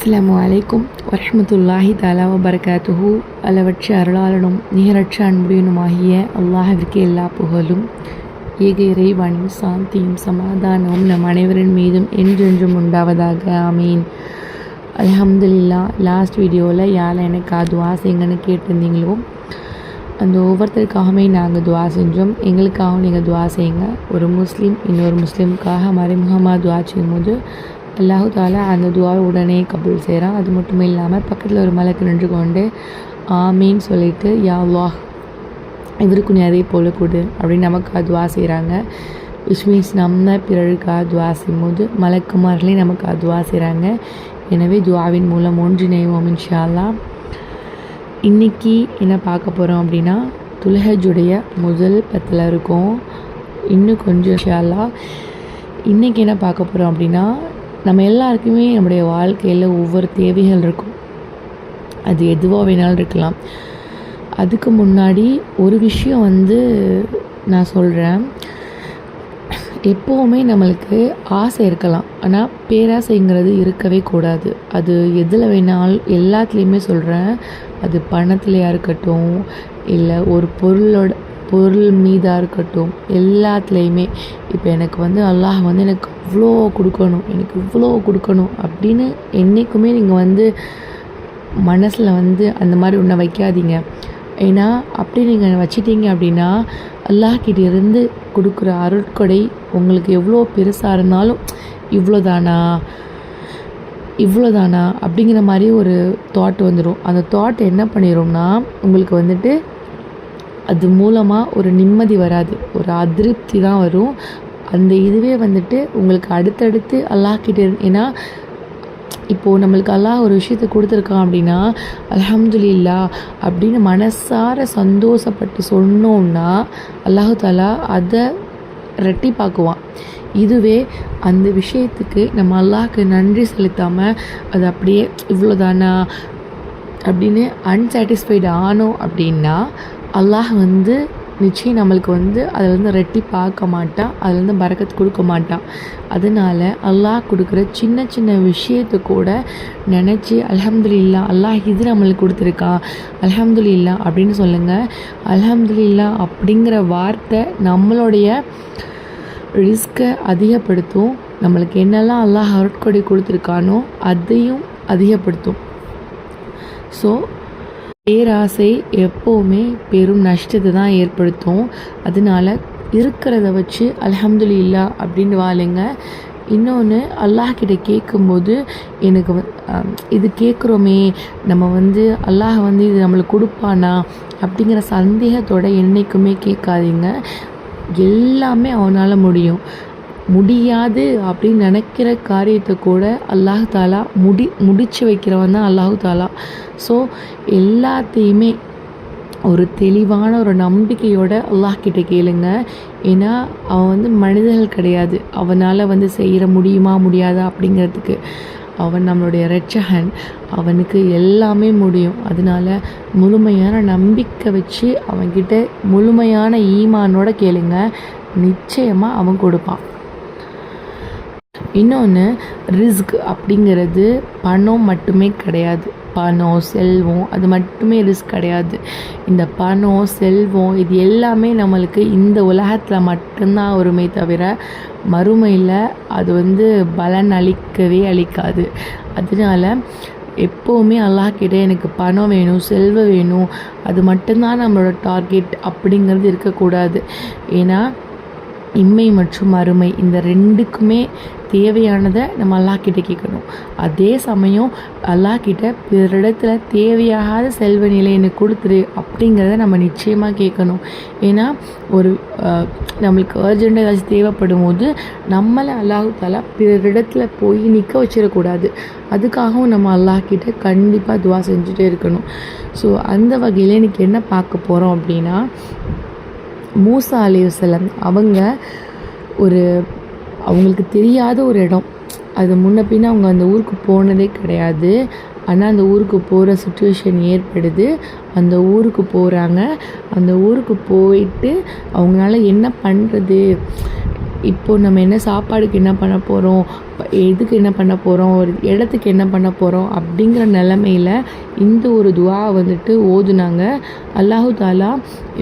அஸ்லாம் அலைக்கும் வரமத்துல்லாஹி தாலா வபரகாத்துஹு. அளவற்ற அருளாளனும் நிகரற்ற அன்புடையனுமாகிய அல்லாஹிற்கு எல்லா புகழும் ஏக இறைவனும் சாந்தியும் சமாதானமும் நம் அனைவரின் மீதும் என்றென்றும் உண்டாவதாக. ஆமீன். அல்ஹம்துலில்லா லாஸ்ட் வீடியோவில் யாரை எனக்கு துவா செய்யுங்கன்னு கேட்டிருந்தீங்களோ அந்த ஒவ்வொருத்தருக்காகவே நாங்கள் துவா செஞ்சோம். எங்களுக்காகவும் நீங்கள் துவா செய்யுங்க. ஒரு முஸ்லீம் இன்னொரு முஸ்லீமுக்காக மறைமுகமாக துவா செய்யும்போது அல்லாஹு தாலா அந்த துவாவை உடனே கபூல் செய்கிறான். அது மட்டும் இல்லாமல் பக்கத்தில் ஒரு மலைக்கு நின்று கொண்டு ஆமீன்னு சொல்லிட்டு யா வாஹ் இவருக்கு நீ அதே போல கொடு அப்படின்னு நமக்கு துவா செய்கிறாங்க. விச் மீன்ஸ் நம்ம பிறருக்காக துவா செய்யும்போது மலைக்குமார்லேயும் நமக்கு துவா செய்கிறாங்க. எனவே துவாவின் மூலம் ஒன்றிணைவோம் இன்ஷா அல்லாஹ் இன்றைக்கி என்ன பார்க்க போகிறோம் அப்படின்னா துலஹஜுடைய முதல் பத்தில் இருக்கும். இன்னும் கொஞ்சம் ஷாலா இன்றைக்கி என்ன பார்க்க போகிறோம் அப்படின்னா நம்ம எல்லாருக்குமே நம்முடைய வாழ்க்கையில் ஒவ்வொரு தேவைகள் இருக்கும். அது எதுவாக வேணாலும் இருக்கலாம். அதுக்கு முன்னாடி ஒரு விஷயம் வந்து நான் சொல்கிறேன் எப்போவுமே நம்மளுக்கு ஆசை இருக்கலாம். ஆனால் பேராசைங்கிறது இருக்கவே கூடாது. அது எதில் வேணாலும் எல்லாத்துலேயுமே சொல்கிறேன் அது பணத்துலையாக இருக்கட்டும் இல்லை ஒரு பொருளோட பொருள் மீதாக இருக்கட்டும் எல்லாத்துலேயுமே. இப்போ எனக்கு வந்து அல்லாஹ் வந்து எனக்கு அவ்வளோ கொடுக்கணும் எனக்கு இவ்வளோ கொடுக்கணும் அப்படின்னு என்றைக்குமே நீங்கள் வந்து மனசில் வந்து அந்த மாதிரி ஒன்றை வைக்காதீங்க. ஏன்னா அப்படி நீங்கள் வச்சிட்டீங்க அப்படின்னா அல்லாஹ்கிட்ட இருந்து கொடுக்குற அருட்கொடை உங்களுக்கு எவ்வளோ பெருசாக இருந்தாலும் இவ்வளோதானா இவ்வளோதானா அப்படிங்கிற மாதிரி ஒரு தாட் வந்துடும் அந்த தாட் என்ன பண்ணிடும்னா உங்களுக்கு வந்துட்டு அது மூலமாக ஒரு நிம்மதி வராது ஒரு அதிருப்தி தான் வரும். அந்த இதுவே வந்துட்டு உங்களுக்கு அடுத்தடுத்து அல்லாஹ்கிட்ட ஏன்னா இப்போது நம்மளுக்கு அல்லாஹ் ஒரு விஷயத்த கொடுத்துருக்கான் அப்படின்னா அலமதுல்லா அப்படின்னு மனசார சந்தோஷப்பட்டு சொன்னோம்னா அல்லாஹு தாலா அதை ரெட்டிப்பாக்குவான் இதுவே அந்த விஷயத்துக்கு நம்ம அல்லாஹ்க்கு நன்றி செலுத்தாமல் அது அப்படியே இவ்வளோதானா அப்படின்னு அன்சாட்டிஸ்ஃபைடு ஆனோம் அப்படின்னா அல்லாஹ் வந்து நிச்சயம் நம்மளுக்கு வந்து அதில் வந்து ரெட்டி பார்க்க மாட்டான் அதில் வந்து பறக்கத்து கொடுக்க மாட்டான். அதனால் அல்லாஹ் கொடுக்குற சின்ன சின்ன விஷயத்தை கூட நினச்சி அலமதுல்லா அல்லாஹ் இது நம்மளுக்கு கொடுத்துருக்கா அலமதுல்லா அப்படின்னு சொல்லுங்கள் அலமதுல்லா அப்படிங்கிற வார்த்தை நம்மளுடைய ரிஸ்க்கை அதிகப்படுத்தும். நம்மளுக்கு என்னெல்லாம் அல்லாஹ் அருட்கொடை கொடுத்துருக்கானோ அதையும் அதிகப்படுத்தும். ஸோ பேராசை எப்போவுமே பெரும் நஷ்டத்தை தான் ஏற்படுத்தும். அதனால இருக்கிறத வச்சு அலமதுல்லா அப்படின்னு வாழுங்க. இன்னொன்று அல்லாஹ் கிட்ட கேட்கும்போது எனக்கு இது கேட்குறோமே நம்ம வந்து அல்லாஹ் வந்து இது நம்மளுக்கு கொடுப்பானா? அப்படிங்கிற சந்தேகத்தோட என்றைக்குமே கேட்காதீங்க. எல்லாமே அவனால் முடியும். முடியாது அப்படின்னு நினைக்கிற காரியத்தை கூட அல்லாஹு தாலா முடி முடித்து வைக்கிறவன் தான் அல்லாஹு தாலா. ஸோ எல்லாத்தையுமே ஒரு தெளிவான ஒரு நம்பிக்கையோட அல்லாஹ் கிட்ட கேளுங்க. ஏன்னா அவன் வந்து மனிதர்கள் கிடையாது. அவனால் வந்து செய்கிற முடியுமா முடியாதா அப்படிங்கிறதுக்கு. அவன் நம்மளுடைய ரட்சகன் அவனுக்கு எல்லாமே முடியும். அதனால முழுமையான நம்பிக்கை வச்சு அவன்கிட்ட முழுமையான ஈமானோட கேளுங்க. நிச்சயமாக அவன் கொடுப்பான். இன்னொன்று ரிஸ்க் அப்படிங்கிறது பணம் மட்டுமே கிடையாது. பணம் செல்வம் அது மட்டுமே ரிஸ்க் கிடையாது. இந்த பணம் செல்வம் இது எல்லாமே நம்மளுக்கு இந்த உலகத்தில் மட்டும்தான் வருமே தவிர மறுமையில் அது வந்து பலன் அளிக்கவே அளிக்காது. அதனால எப்போவுமே அல்லாஹ்கிட்ட எனக்கு பணம் வேணும் செல்வம் வேணும் அது மட்டும்தான் நம்மளோட டார்கெட் அப்படிங்கிறது இருக்கக்கூடாது. ஏன்னா இம்மை மற்றும் அருமை இந்த ரெண்டுக்குமே தேவையானதை நம்ம அல்லாக்கிட்ட கேட்கணும். அதே சமயம் அல்லாஹ்கிட்ட பிறரிடத்தில் தேவையாகாத செல்வ நிலை எனக்கு கொடுத்துரு அப்படிங்கிறத நம்ம நிச்சயமாக கேட்கணும். ஏன்னா ஒரு நம்மளுக்கு அர்ஜெண்ட்டாக ஏதாச்சும் தேவைப்படும் போது நம்மளை அல்லாஹால தாலா பிறரிடத்துல போய் நிற்க வச்சிடக்கூடாது. அதுக்காகவும் நம்ம அல்லாக்கிட்ட கண்டிப்பாக துவா செஞ்சுட்டே இருக்கணும். ஸோ அந்த வகையில் எனக்கு என்ன பார்க்க போகிறோம் அப்படின்னா மூசா அலிவசலம் அவங்க ஒரு அவங்களுக்கு தெரியாத ஒரு இடம். அது முன்ன பின்னே அவங்க அந்த ஊருக்கு போனதே கிடையாது. ஆனால் அந்த ஊருக்கு போகிற சுச்சுவேஷன் ஏற்படுது. அந்த ஊருக்கு போகிறாங்க அந்த ஊருக்கு போயிட்டு அவங்களால என்ன பண்ணுறது இப்போது நம்ம என்ன சாப்பாடுக்கு என்ன பண்ண போகிறோம் எதுக்கு என்ன பண்ண போகிறோம் ஒரு இடத்துக்கு என்ன பண்ண போகிறோம் அப்படிங்கிற நிலமையில் இந்த ஒரு துவா வந்துட்டு ஓதுனாங்க. அல்லாஹு தாலா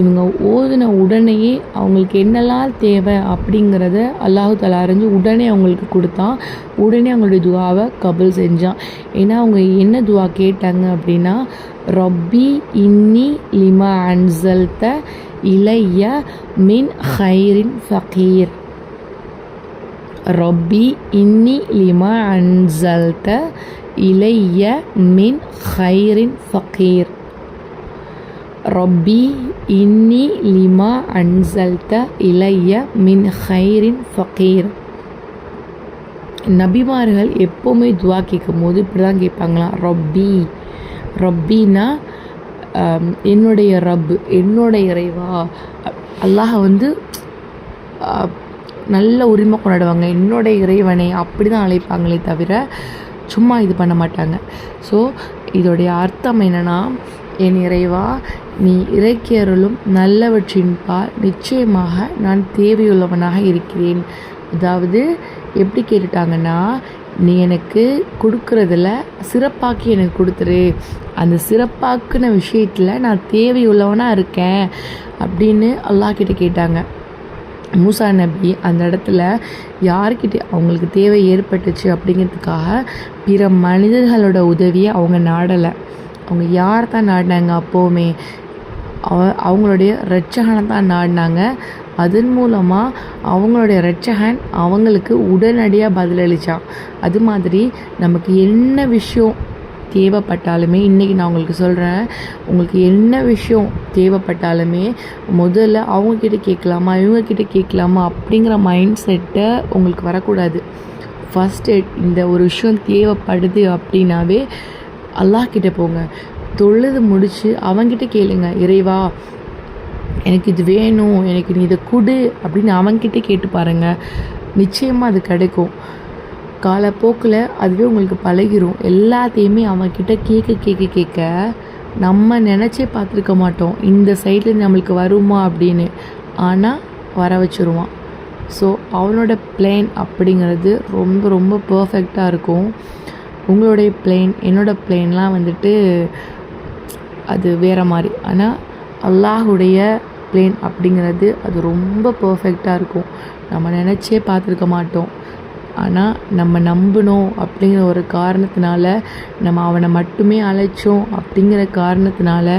இவங்க ஓதுன உடனேயே அவங்களுக்கு என்னெல்லாம் தேவை அப்படிங்கிறத அல்லாஹு தாலா அறிஞ்சு உடனே அவங்களுக்கு கொடுத்தான். உடனே அவங்களுடைய துவாவை கபல் செஞ்சான். ஏன்னா அவங்க என்ன துவா கேட்டாங்க அப்படின்னா ரப்பி இன்னி லிமா அன்சல்த இலைய மின் ஹைரின் ஃபகீர். ரப்பி இன்னி லிமா அன்சல்த இலைய மின் ஹைரின் ஃபகீர் ரப்பி இன்னி லிமா அன்சல்த இலைய மின் ஹைரின் ஃபகீர் நபிமார்கள் எப்போவுமே துவா கேட்கும் போது இப்படி தான் கேட்பாங்களாம் ரொப்பி ரொப்பின்னா என்னுடைய ரப் என்னோட இறைவா. அல்லாஹ் வந்து நல்ல உரிமை கொண்டாடுவாங்க. என்னோட இறைவனை அப்படி தான் அழைப்பாங்களே தவிர சும்மா இது பண்ண மாட்டாங்க. ஸோ இதோடைய அர்த்தம் என்னென்னா என் இறைவா நீ இறைக்கியருளும் நல்லவற்றின்பால் நிச்சயமாக நான் தேவையுள்ளவனாக இருக்கிறேன். அதாவது எப்படி கேட்டுட்டாங்கன்னா நீ எனக்கு கொடுக்குறதில் சிறப்பாக்கி எனக்கு கொடுத்துரு. அந்த சிறப்பாக்குன விஷயத்தில் நான் தேவையுள்ளவனாக இருக்கேன். அப்படின்னு அல்லாஹ் கிட்டே கேட்டாங்க. மூசா நபி அந்த இடத்துல யார்கிட்ட அவங்களுக்கு தேவை ஏற்பட்டுச்சு அப்படிங்கிறதுக்காக பிற மனிதர்களோட உதவியை அவங்க நாடலை. அவங்க யார் தான் நாடினாங்க அப்போவுமே? அவ அவங்களுடைய ரட்சகனை தான் நாடினாங்க. அதன் மூலமாக அவங்களுடைய ரட்சகன் அவங்களுக்கு உடனடியாக பதிலளித்தான் அது மாதிரி நமக்கு என்ன விஷயம் தேவைப்பட்டாலுமே இன்றைக்கி நான் உங்களுக்கு சொல்கிறேன் உங்களுக்கு என்ன விஷயம் தேவைப்பட்டாலுமே முதல்ல அவங்கக்கிட்ட கேட்கலாமா இவங்கக்கிட்ட கேட்கலாமா அப்படிங்கிற மைண்ட் செட்டை உங்களுக்கு வரக்கூடாது. ஃபஸ்ட்டு இந்த ஒரு விஷயம் தேவைப்படுது அப்படின்னாவே அல்லாஹ்கிட்ட போங்க. தொழுது முடித்து அவங்கிட்ட கேளுங்க இறைவா எனக்கு இது வேணும் எனக்கு நீ இதை கொடு அப்படின்னு அவன்கிட்ட கேட்டு பாருங்கள் நிச்சயமாக அது கிடைக்கும். காலப்போக்கில் அதுவே உங்களுக்கு பழகிரும். எல்லாத்தையுமே அவன்கிட்ட கேட்க கேட்க கேட்க நம்ம நினச்சே பார்த்துருக்க மாட்டோம். இந்த சைடில் நம்மளுக்கு வருமா அப்படின்னு. ஆனால் வர வச்சுருவான். ஸோ அவனோட பிளேன் அப்படிங்கிறது ரொம்ப ரொம்ப பர்ஃபெக்டாக இருக்கும். உங்களுடைய பிளேன் என்னோடய பிளேன்லாம் வந்துட்டு அது வேறு மாதிரி. ஆனால் அல்லாஹுடைய பிளேன் அப்படிங்கிறது அது ரொம்ப பர்ஃபெக்டாக இருக்கும். நம்ம நினச்சே பார்த்துருக்க மாட்டோம். ஆனால் நம்ம நம்பினோம் அப்படிங்கிற ஒரு காரணத்தினால நம்ம அவனை மட்டுமே அழைச்சோம் அப்படிங்கிற காரணத்தினால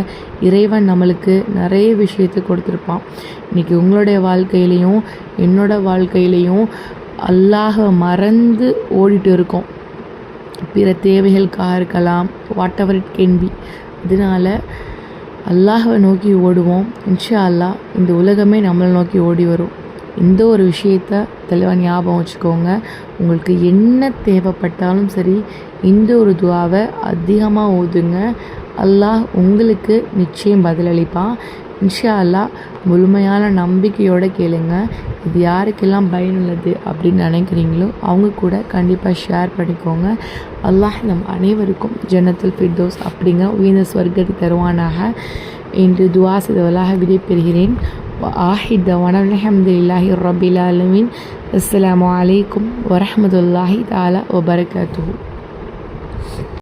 இறைவன் நம்மளுக்கு நிறைய விஷயத்தை கொடுத்துருப்பான். இன்றைக்கி உங்களுடைய வாழ்க்கையிலையும் என்னோடய வாழ்க்கையிலையும் அல்லாஹை மறந்து ஓடிட்டு இருக்கோம். பிற தேவைகளுக்காக இருக்கலாம் whatever it can be அதனால் அல்லாஹை நோக்கி ஓடுவோம். இன்ஷா அல்லா இந்த உலகமே நம்மளை நோக்கி ஓடி வரும். இந்த ஒரு விஷயத்த தெளிவாக ஞாபகம் வச்சுக்கோங்க. உங்களுக்கு என்ன தேவைப்பட்டாலும் சரி இந்த ஒரு துவாவை அதிகமாக ஓதுங்க. அல்லாஹ் உங்களுக்கு நிச்சயம் பதிலளிப்பான். இன்ஷா அல்லா முழுமையான நம்பிக்கையோடு கேளுங்க. இது யாருக்கெல்லாம் பயனுள்ளது அப்படின்னு நினைக்கிறீங்களோ அவங்க கூட கண்டிப்பாக ஷேர் பண்ணிக்கோங்க. அல்லாஹ் நம் அனைவருக்கும் ஜன்னத்தில் ஃபிர்தோஸ் அப்படிங்க உயர்ந்த ஸ்வர்க்கத்தை தருவானாக. என்று துவா செய்தவளாக விடைபெறுகிறேன். ஆஹித் தவான அலமதுல்லாஹி ரபில் ஆலமின். அஸ்லாம் வலைக்கும் வரமத்துல்லாஹி தாலா வபரகாத்து